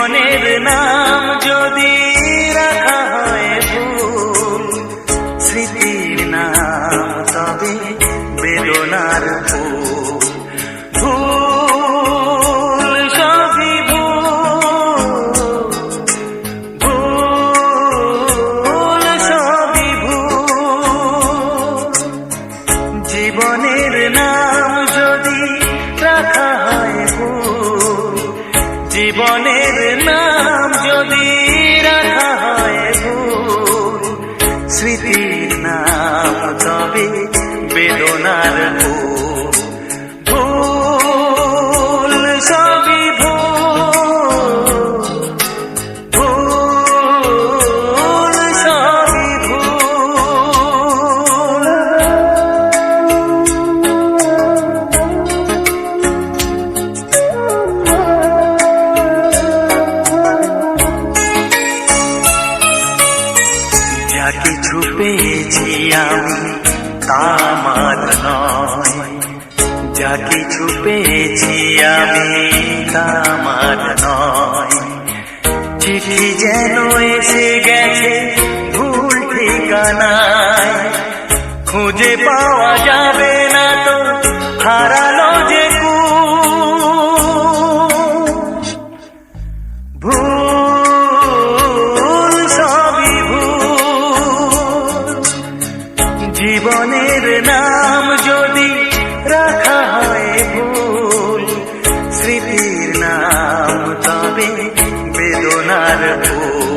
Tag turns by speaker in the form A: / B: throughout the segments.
A: জীবনের নাম যদি রাখা হয় ভুল স্মৃতির নাম তবে বেদনার ফুল কিছু পেয়েছি আমি তা নয়। যা কিছু আমি তা নয়। চিঠি যেন এসে গেছে, ভুল ঠিকানায়। খুঁজে পাওয়া যাবে না তো হারালো জীবনের নাম যদি রাখা হয় ভুল স্মৃতির নাম তবে বেদনার ভুল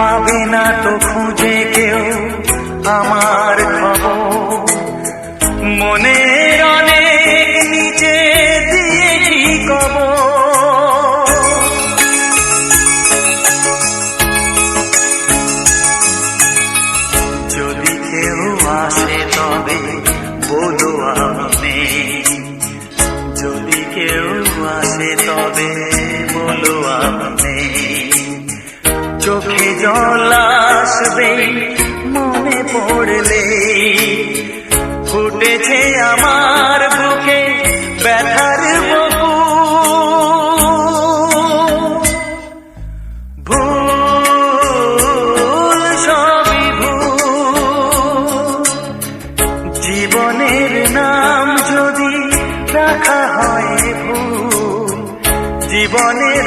A: পাবে না তো খুঁজে কেউ আমার খবর। মনের চোখে জল আসবে, মনে পড়লে। ফুটেছে আমার বুকে ব্যথার বকু। ভুল সবই জীবনের নাম যদি রাখা হয় ভুল, জীবনের